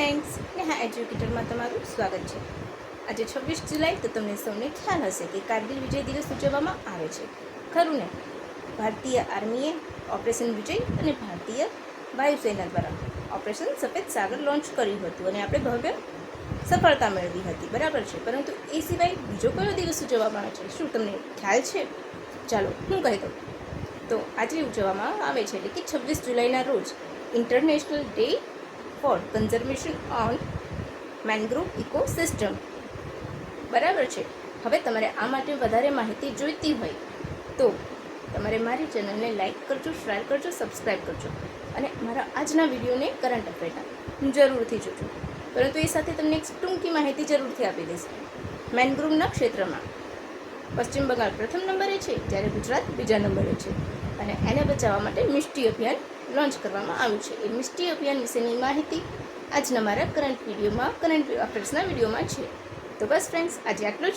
Friends Neha એજ્યુકેટરમાં તમારું સ્વાગત છે. આજે છવ્વીસ જુલાઈ તો તમને સૌને ખ્યાલ હશે કે કારગિલ વિજય દિવસ ઉજવવામાં આવે છે. ખરું ને? ભારતીય આર્મીએ ઓપરેશન વિજય અને ભારતીય વાયુસેના દ્વારા ઓપરેશન સફેદ સાગર લોન્ચ કર્યું હતું અને આપણે ભવ્ય સફળતા મેળવી હતી. બરાબર છે? પરંતુ એ સિવાય બીજો કયો દિવસ ઉજવવામાં આવે છે? શું તમને ખ્યાલ છે? ચાલો, હું કહી દઉં. તો આજે ઉજવવામાં આવે છે એટલે કે છવ્વીસ જુલાઈના રોજ international day for conservation on mangrove ecosystem બરાબર છે. હવે તમારે આ માટે વધારે માહિતી જોઈતી હોય તો તમારે મારી ચેનલને લાઇક કરજો શેર કરજો સબસ્ક્રાઈબ કરજો અને મારા આજના વિડીયોને કરંટ અફેરના જરૂરથી જોજો. પરંતુ એ સાથે તમને એક ટૂંકી માહિતી જરૂરથી આપી દઈશ. મેનગ્રોવના ક્ષેત્રમાં પશ્ચિમ બંગાળ પ્રથમ નંબરે છે, જ્યારે ગુજરાત બીજા નંબરે છે. અને એને બચાવવા માટે મિષ્ટી અભિયાન લોન્ચ કરવામાં આવ્યું છે. એ મિષ્ટી અભિયાન વિશેની માહિતી આજના મારા કરંટ વિડીયોમાં કરંટ અફેર્સના વિડીયોમાં છે. તો બસ ફ્રેન્ડ્સ આજે આટલું જ.